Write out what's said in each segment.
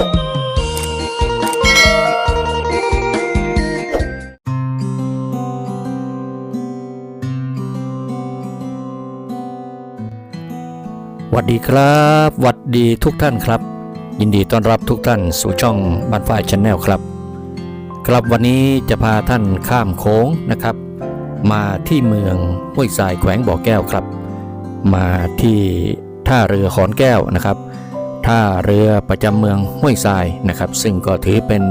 วัดดีครับวัดดีทุกท่านครับ ยินดีต้อนรับทุกท่านสู่ช่องบ้านฝ้ายชาแนลครับครับวันนี้จะพาท่านข้ามโค้งนะครับ มาที่เมืองห้วยทรายแขวงบ่อแก้วครับ มาที่ท่าเรือขอนแก้วนะครับ ท่าเรือประจำเมืองห้วยทรายนะครับ ซึ่งก็ถือเป็น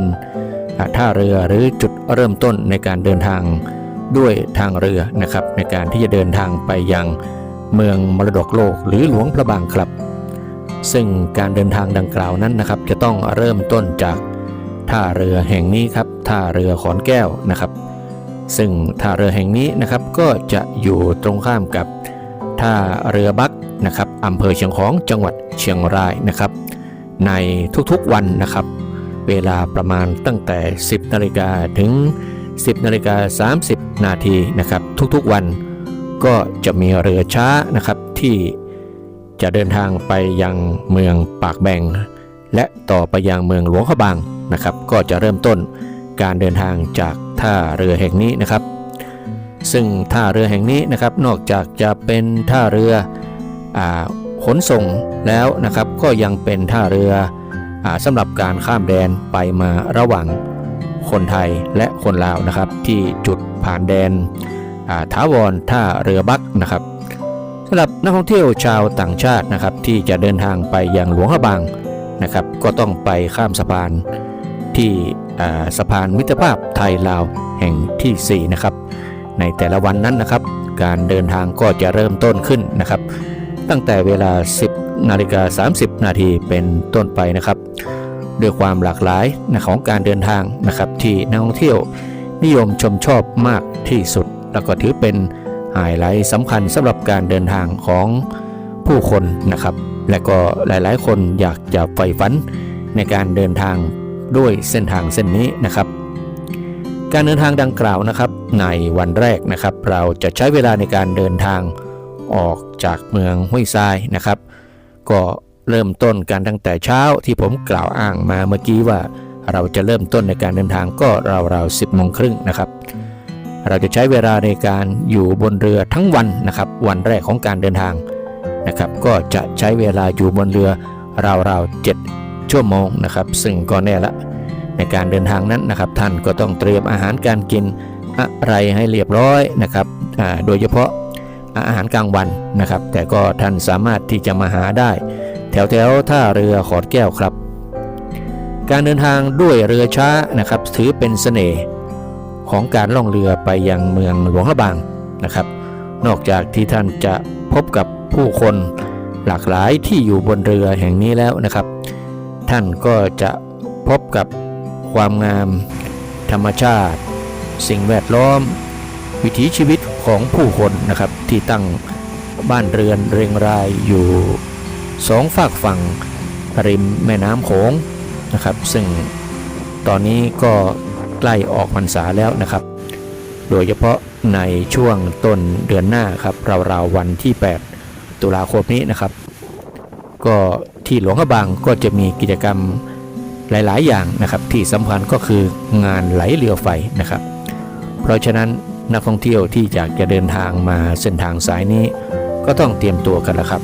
ท่าเรือหรือจุดเริ่มต้นในการเดินทางด้วยทางเรือนะครับ ในการที่จะเดินทางไปยังเมืองมรดกโลกหรือหลวงพระบางครับ ซึ่งการเดินทางดังกล่าวนั้นนะครับ จะต้องเริ่มต้นจากท่าเรือแห่งนี้ครับท่าเรือขอนแก้วนะครับ ซึ่งท่าเรือแห่งนี้นะครับก็จะอยู่ตรงข้ามกับ ท่าเรือบักนะครับอำเภอเชียงของจังหวัดเชียงรายนะครับ ในทุกๆวันนะครับ เวลาประมาณตั้งแต่ 10นาฬิกาถึง 10นาฬิกา30 นาทีนะครับ ทุกๆวันก็จะมีเรือช้านะครับที่จะเดินทางไปยังเมืองปากแบงและต่อไปยังเมืองหลวงขบางนะครับ ก็จะเริ่มต้นการเดินทางจากท่าเรือแห่งนี้นะครับ ซึ่งท่าเรือแห่งนี้นะครับนอกจากจะเป็นท่าเรืออขนส่งแล้วนะครับก็ยังเป็นท่าเรืออสำหรับการข้ามแดนไปมาระหว่างคนไทยและคนลาวนะครับ ที่จุดผ่านแดนอ่าถาวรท่าเรือบักนะครับสำหรับนักท่องเที่ยวชาวต่างชาตินะครับ ที่จะเดินทางไปยังหลวงพระบางนะครับ ก็ต้องไปข้ามสะพานที่สะพานมิตรภาพไทยลาวแห่งทีสี่4 นะครับ ในแต่ละวันนั้นนะครับ การเดินทางก็จะเริ่มต้นขึ้นนะครับ ตั้งแต่เวลา 10นาฬิกา30 นาทีเป็นต้นไปนะครับ ด้วยความหลากหลายของการเดินทางนะครับที่นักท่องเที่ยวนิยมชมชอบมากที่สุด แล้วก็ถือเป็นไฮไลท์สำคัญสำหรับการเดินทางของผู้คนนะครับ และก็หลายๆ คนอยากจะใฝ่ฝันในการเดินทางด้วยเส้นทางเส้นนี้นะครับ การเดินทางดังกล่าวนะครับ ในวันแรกนะครับ เราจะใช้เวลาในการเดินทางออกจากเมืองห้วยทรายนะครับ ก็เริ่มต้นกันตั้งแต่เช้าที่ผมกล่าวอ้างมาเมื่อกี้ว่า เราจะเริ่มต้นในการเดินทางก็ราวๆ10โมงครึ่งนะครับ เราจะใช้เวลาในการอยู่บนเรือทั้งวันนะครับ วันแรกของการเดินทางนะครับ ก็จะใช้เวลาอยู่บนเรือราวๆ7ชั่วโมงนะครับ ซึ่งก็แน่ละ ในการเดินทางนั้นนะครับ ท่านก็ต้องเตรียมอาหารการกินอะไรให้เรียบร้อยนะครับโดยเฉพาะอาหารกลางวันนะครับ แต่ก็ท่านสามารถที่จะมาหาได้ แถวแถวๆท่าเรือขอดแก้วครับ การเดินทางด้วยเรือช้านะครับ ถือเป็นเสน่ห์ของการล่องเรือไปยังเมืองหลวงระบางนะครับ นอกจากที่ท่านจะพบกับผู้คนหลากหลายที่อยู่บนเรือแห่งนี้แล้วนะครับ ท่านก็จะพบกับ ความงาม ธรรมชาติ สิ่งแวดล้อม วิถีชีวิตของผู้คนนะครับ ที่ตั้งบ้านเรือนเรียงรายอยู่สองฝากฝั่งริมแม่น้ำโขงนะครับ ซึ่งตอนนี้ก็ใกล้ออกพรรษาแล้วนะครับ โดยเฉพาะในช่วงต้นเดือนหน้าครับราวๆวันที่ 8 ตุลาคมนี้นะครับ ก็ที่หลวงพระบางก็จะมีกิจกรรม หลายๆ อย่างนะครับที่สำคัญก็คืองานไหลเรือไฟนะครับ เพราะฉะนั้นนักท่องเที่ยวที่อยากจะเดินทางมาเส้นทางสายนี้ ก็ต้องเตรียมตัวกันแล้วครับ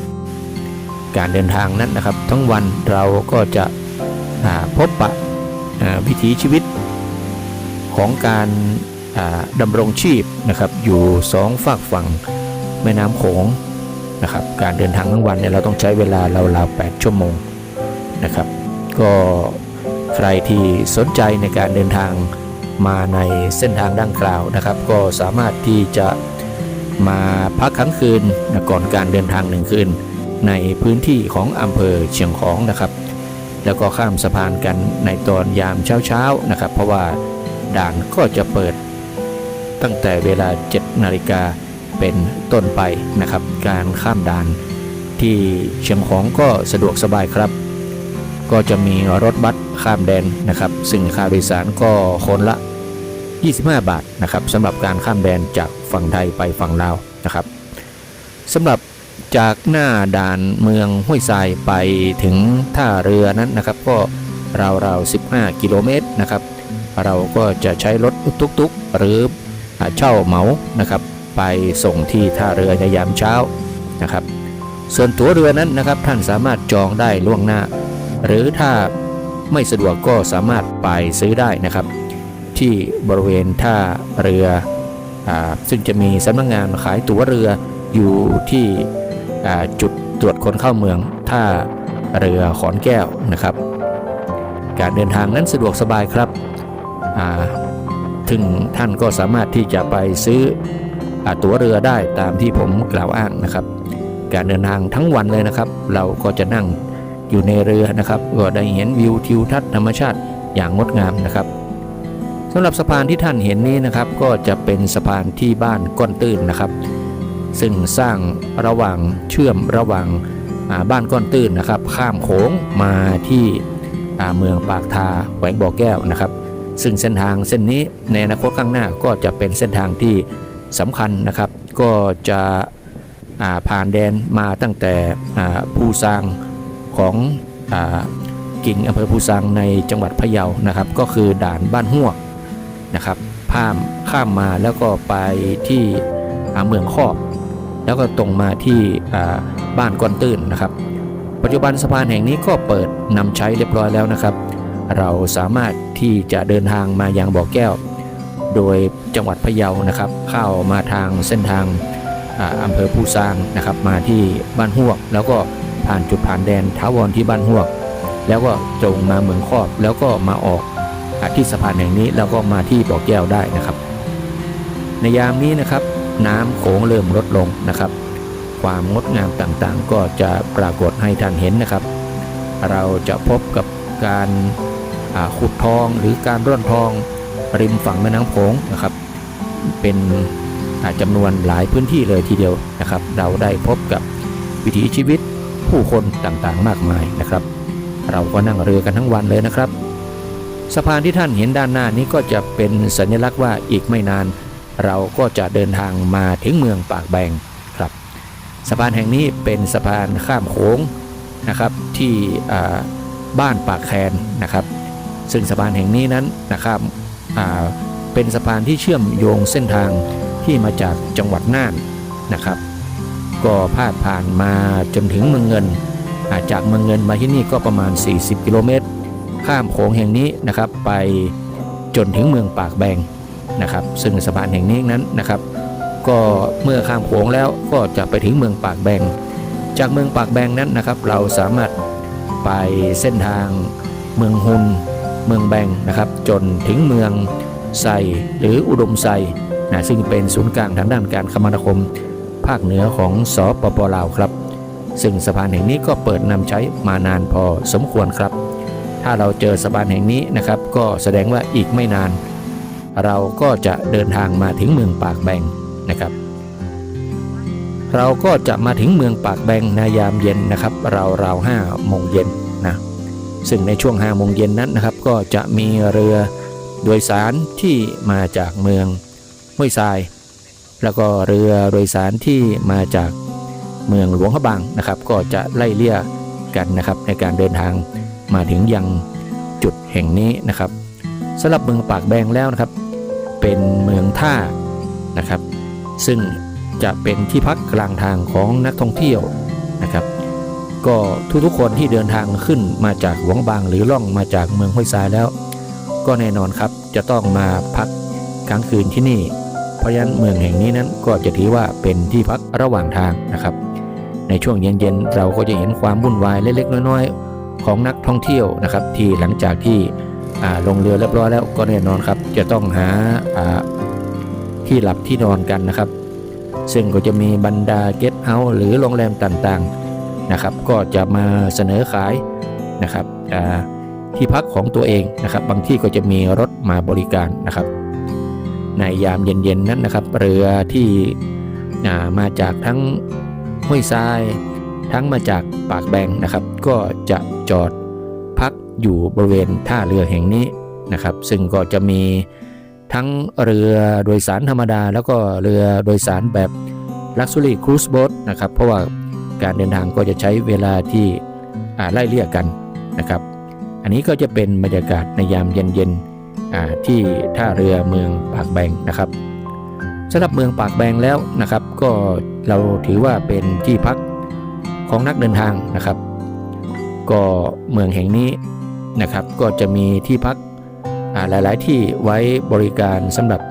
การเดินทางนั้นนะครับ ทั้งวันเราก็จะพบปะวิถีชีวิตของการดำรงชีพนะครับอยู่สองฝากฝั่งแม่น้ำโขงนะครับการเดินทางทั้งวันเนี่ยเราต้องใช้เวลาราวๆ8ชั่วโมงนะครับ ก็ ใครที่สนใจในการเดินทางมาในเส้นทางดังกล่าวนะครับ ก็สามารถที่จะมาพักค้างคืนก่อนการเดินทางหนึ่งคืน ในพื้นที่ของอำเภอเชียงของนะครับ แล้วก็ข้ามสะพานกันในตอนยามเช้าๆนะครับ เพราะว่าด่านก็จะเปิดตั้งแต่เวลา 7 นาฬิกาเป็นต้นไปนะครับ การข้ามด่านที่เชียงของก็สะดวกสบายครับ ก็จะมีรถบัสข้ามแดนนะครับ ซึ่งค่าโดยสารก็คนละ 25 บาทนะครับสำหรับการข้ามแดนจากฝั่งไทยไปฝั่งลาวนะครับสำหรับจากหน้าด่านเมืองห้วยทรายไปถึงท่าเรือนั้นนะครับ ก็ราวๆ 15 กิโลเมตรนะครับ เราก็จะใช้รถตุกๆ หรือเช่าเหมานะครับ ไปส่งที่ท่าเรือในยามเช้านะครับ ส่วนตั๋วเรือนั้นนะครับท่านสามารถจองได้ล่วงหน้า หรือถ้าไม่สะดวกก็สามารถไปซื้อได้นะครับ ที่บริเวณท่าเรืออซึ่งจะมีสำนักงานขายตั๋วเรืออยู่ที่จุดตรวจคนเข้าเมืองท่าเรือขอนแก้วนะครับ การเดินทางนั้นสะดวกสบายครับถึงท่านก็สามารถที่จะไปซื้ออตั๋วเรือได้ตามที่ผมกล่าวอ้างนะครับ การเดินทางทั้งวันเลยนะครับ เราก็จะนั่ง อยู่ในเรือนะครับก็ได้เห็นวิวทิวทัศน์ธรรมชาติอย่างงดงามนะครับสำหรับสะพานที่ท่านเห็นนี้นะครับ ก็จะเป็นสะพานที่บ้านก้อนตื้นนะครับ ซึ่งสร้างระหว่างเชื่อมระหว่างบ้านก้อนตื้นนะครับ ข้ามโขงมาที่เมืองปากทาแขวงบ่อแก้วนะครับ ซึ่งเส้นทางเส้นนี้ในอนาคตข้างหน้าก็จะเป็นเส้นทางที่สำคัญนะครับ ก็จะผ่านแดนมาตั้งแต่อ่าภูซาง ของอกิ่งอำเภอภูซางในจังหวัดพะเยานะครับ ก็คือด่านบ้านห้วกนะครับข้ามข้ามมาแล้วก็ไปที่เมืองคอบแล้วก็ตรงมาที่บ้านก้อนตื้นนะครับ ปัจจุบันสะพานแห่งนี้ก็เปิดนำใช้เรียบร้อยแล้วนะครับ เราสามารถที่จะเดินทางมายังบ่อแก้ว โดยจังหวัดพะเยานะครับ เข้ามาทางเส้นทางออำเภอภูซางนะครับ มาที่บ้านห้วกแล้วก็ ผ่านจุดผ่านแดนท้าวรที่บ้านหวก แล้วก็ตรงมาเมืองครอบแล้วก็มาออกที่สะพานแห่งนี้แล้วก็มาที่บ่อแก้วได้นะครับ ในยามนี้นะครับ น้ำโขงเริ่มลดลงนะครับ ความงดงามต่างๆ ก็จะปรากฏให้ท่านเห็นนะครับ เราจะพบกับการขุดทองหรือการร่อนทองริมฝั่งแม่น้ำโขงนะครับ เป็นอ่าจำนวนหลายพื้นที่เลยทีเดียวนะครับ เราได้พบกับวิถีชีวิต ผู้คนต่างๆมากมายนะครับ เราก็นั่งเรือกันทั้งวันเลยนะครับ สะพานที่ท่านเห็นด้านหน้านี้ก็จะเป็นสัญลักษณ์ว่าอีกไม่นาน เราก็จะเดินทางมาถึงเมืองปากแบงครับ สะพานแห่งนี้เป็นสะพานข้ามโขงนะครับที่บ้านปากแคนนะครับ ซึ่งสะพานแห่งนี้นั้นนะครับเป็นสะพานที่เชื่อมโยงเส้นทางที่มาจากจังหวัดน่านนะครับ ก็พาดผ่านมาจนถึงเมืองเงินาจากเมืองเงินมาที่นี่ก็ประมาณ 40 กิโลเมตร ข้ามโขงแห่งนี้นะครับไปจนถึงเมืองปากแบงนะครับซึ่งสะพานแห่งนี้นั้นนะครับ ก็เมื่อข้ามโขงแล้วก็จะไปถึงเมืองปากแบง จากเมืองปากแบงนั้นนะครับ เราสามารถไปเส้นทางเมืองฮุน เมืองแบงนะครับ จนถึงเมืองไซหรืออุดมไซนะซึ่งเป็นศูนย์กลางทางด้านการคมนาคม ภาคเหนือของสปปลาวครับ ซึ่งสะพานแห่งนี้ก็เปิดนำใช้มานานพอสมควรครับ ถ้าเราเจอสะพานแห่งนี้นะครับ ก็แสดงว่าอีกไม่นาน เราก็จะเดินทางมาถึงเมืองปากแบงนะครับ เราก็จะมาถึงเมืองปากแบงในยามเย็นนะครับเราราวห้าโมงเย็นนะซึ่งในช่วงห้าโมงเย็นนั้นนะครับ ก็จะมีเรือโดยสารที่มาจากเมืองห้วยทราย แล้วก็เรือโดยสารที่มาจากเมืองหลวงพะบางนะครับ ก็จะไล่เลี่ยกันนะครับ ในการเดินทางมาถึงยังจุดแห่งนี้นะครับสำหรับเมืองปากแบงแล้วนะครับ เป็นเมืองท่านะครับ ซึ่งจะเป็นที่พักกลางทางของนักท่องเที่ยวนะครับ ก็ทุกๆคนที่เดินทางขึ้นมาจากหลวงบางหรือล่องมาจากเมืองห้วยทรายแล้ว ก็แน่นอนครับจะต้องมาพักค้างคืนที่นี่ เพราะฉะนั้นเมืองแห่งนี้นั้นก็จะถือว่าเป็นที่พักระหว่างทางนะครับ ในช่วงเย็นๆเราก็จะเห็นความวุ่นวายเล็กๆน้อยๆ ของนักท่องเที่ยวนะครับ ที่หลังจากที่ลงเรือเรียบร้อยแล้วก็แน่นอนครับ จะต้องหาที่หลับที่นอนกันนะครับ ซึ่งก็จะมีบรรดาเกสต์เฮาส์หรือโรงแรมต่างๆนะครับ ก็จะมาเสนอขายนะครับที่พักของตัวเองนะครับ บางที่ก็จะมีรถมาบริการนะครับ ในยามเย็นๆนั้นนะครับ เรือที่มาจากทั้งห้วยทราย ทั้งมาจากปากแบงนะครับ ก็จะจอดพักอยู่บริเวณท่าเรือแห่งนี้นะครับ ซึ่งก็จะมีทั้งเรือโดยสารธรรมดา แล้วก็เรือโดยสารแบบ Luxury Cruise Boat นะครับ เพราะว่าการเดินทางก็จะใช้เวลาที่ไล่เลี่ยกันนะครับ อันนี้ก็จะเป็นบรรยากาศในยามเย็นๆ ที่ท่าเรือเมืองปากแบงนะครับสำหรับเมืองปากแบงแล้วนะครับ ก็เราถือว่าเป็นที่พักของนักเดินทางนะครับ ก็เมืองแห่งนี้นะครับก็จะมีที่พักอ่าหลาย ๆ ที่ไว้บริการสำหรับ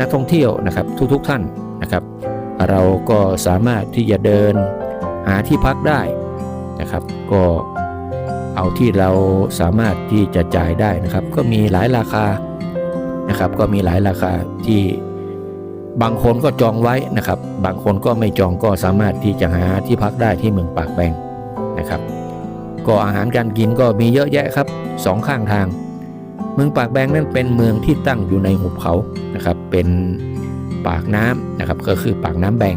นักท่องเที่ยวนะครับทุก ๆ ท่านนะครับ เราก็สามารถที่จะเดินหาที่พักได้นะครับ ก็ เอาที่เราสามารถที่จะจ่ายได้นะครับ ก็มีหลายราคานะครับ ก็มีหลายราคาที่บางคนก็จองไว้นะครับ บางคนก็ไม่จองก็สามารถที่จะหาที่พักได้ที่เมืองปากแบงนะครับ ก็อาหารการกินก็มีเยอะแยะครับสองข้างทาง เมืองปากแบงนั้นเป็นเมืองที่ตั้งอยู่ในหุบเขานะครับ เป็นปากน้ำนะครับก็คือปากน้ำแบง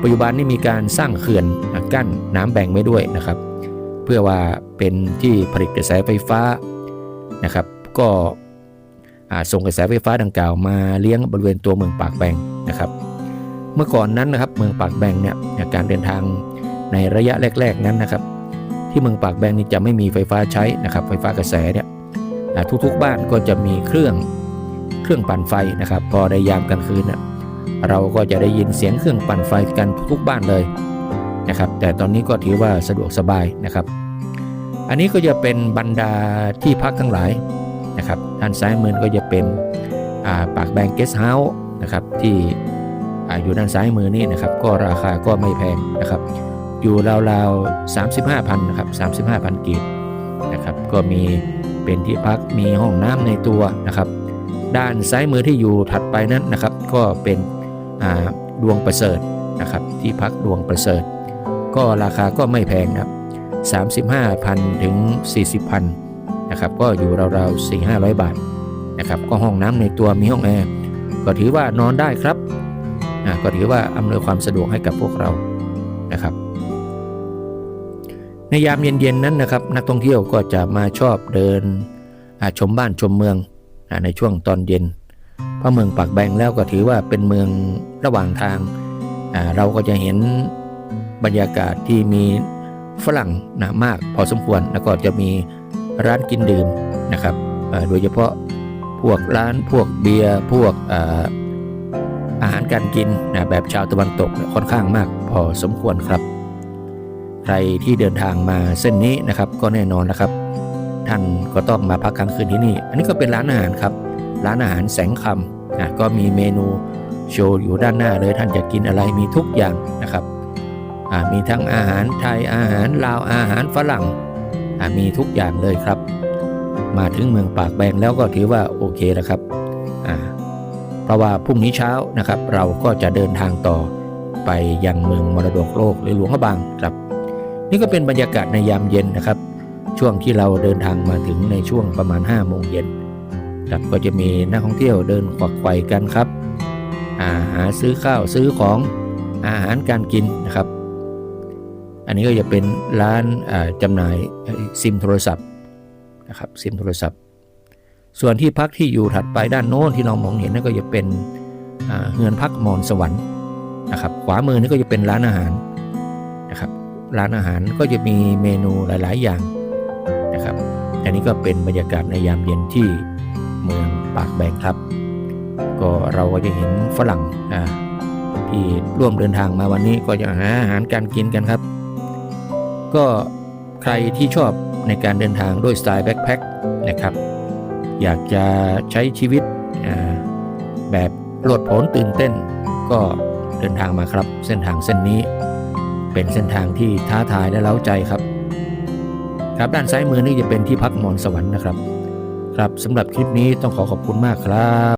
ปัจจุบันนี้มีการสร้างเขื่อนกั้นน้ำแบงไว้ด้วยนะครับ เพื่อว่าเป็นที่ผลิตกระแสไฟฟ้านะครับ ก็ส่งกระแสไฟฟ้าดังกล่าวมาเลี้ยงบริเวณตัวเมืองปากแบงนะครับ เมื่อก่อนนั้นนะครับเมืองปากแบงเนี่ยการเดินทางในระยะแรก ๆนั้นนะครับ ที่เมืองปากแบงนี่จะไม่มีไฟฟ้าใช้นะครับ ไฟฟ้ากระแสเนี่ยทุกๆบ้านก็จะมีเครื่องเครื่องปั่นไฟนะครับ พอในยามกลางคืนน่ะเราก็จะได้ยินเสียงเครื่องปั่นไฟกันทุกๆบ้านเลย นะครับ แต่ตอนนี้ก็ถือว่าสะดวกสบายนะครับ อันนี้ก็จะเป็นบรรดาที่พักทั้งหลายนะครับด้านซ้ายมือก็จะเป็นาปากแบงเกสเฮาส์นะครับที่อยู่ด้านซ้ายมือนี่นะครับ ก็ราคาก็ไม่แพงนะครับ อยู่ราวๆ35,000นะครับ35,000กีบนะครับ ก็มีเป็นที่พักมีห้องน้ำในตัวนะครับ ด้านซ้ายมือที่อยู่ถัดไปนั้นนะครับ ก็เป็นดวงประเสริฐนะครับ ที่พักดวงประเสริฐ ก็ราคาก็ไม่แพงนะครับ35,000 ถึง 40,000นะครับก็อยู่ราวๆ4 500 บาทนะครับก็ห้องน้ำในตัวมีห้องแอร์ก็ถือว่านอนได้ครับอ่าก็ถือว่าอำนวยความสะดวกให้กับพวกเรานะครับ ในยามเย็นๆนั้นนะครับ นักท่องเที่ยวก็จะมาชอบเดินชมบ้านชมเมืองในช่วงตอนเย็นเพราะเมืองปากแบงแล้วก็ถือว่าเป็นเมืองระหว่างทางอ่าเราก็จะเห็น บรรยากาศที่มีฝรั่งนะมากพอสมควรแล้วก็จะมีร้านกินดื่มนะครับโดยเฉพาะพวกร้านพวกเบียร์พวกอาอาหารการกินนะแบบชาวตะวันตกค่อนข้างมากพอสมควรครับ ใครที่เดินทางมาเส้นนี้นะครับก็แน่นอนนะครับ ท่านก็ต้องมาพักค้างคืนที่นี่ อันนี้ก็เป็นร้านอาหารครับ ร้านอาหารแสงคำนะก็มีเมนูโชว์อยู่ด้านหน้าเลยท่านจะกินอะไรมีทุกอย่างนะครับ มีทั้งอาหารไทยอาหารลาวอาหารฝรั่งมีทุกอย่างเลยครับ มาถึงเมืองปากแบงแล้วก็ถือว่าโอเคแล้วครับเพราะว่าพรุ่งนี้เช้านะครับ เราก็จะเดินทางต่อไปยังเมืองมรดกโลกหรือหลวงพระบางครับ นี่ก็เป็นบรรยากาศในยามเย็นนะครับ ช่วงที่เราเดินทางมาถึงในช่วงประมาณ5โมงเย็นครับก็จะมีนักท่องเที่ยวเดินขวักไขว่กันครับอาหาซื้อข้าวซื้อของอาหารการกินนะครับ อันนี้ก็จะเป็นร้านจำหน่ายซิมโทรศัพท์นะครับซิมโทรศัพท์ ส่วนที่พักที่อยู่ถัดไปด้านโน้นที่เรามองเห็นนั่นก็จะเป็นเฮือนพักมอนสวรรค์นะครับขวามือนี่ก็จะเป็นร้านอาหารนะครับร้านอาหารก็จะมีเมนูหลาย ๆ อย่างนะครับอันนี้ก็เป็นบรรยากาศในยามเย็นที่เมืองปากแบงครับ ก็เราก็จะเห็นฝรั่งที่ร่วมเดินทางมาวันนี้ก็จะหาอาหารการกินกันครับ ก็ใครที่ชอบในการเดินทางด้วยสไตล์แบ็คแพ็คนะครับ อยากจะใช้ชีวิตแบบโลดโผนตื่นเต้น ก็เดินทางมาครับ เส้นทางเส้นนี้ เป็นเส้นทางที่ท้าทายและเล้าใจครับ ครับด้านซ้ายมือนี่จะเป็นที่พักมอนสวรรค์นะครับ ครับสำหรับคลิปนี้ต้องขอขอบคุณมากครับ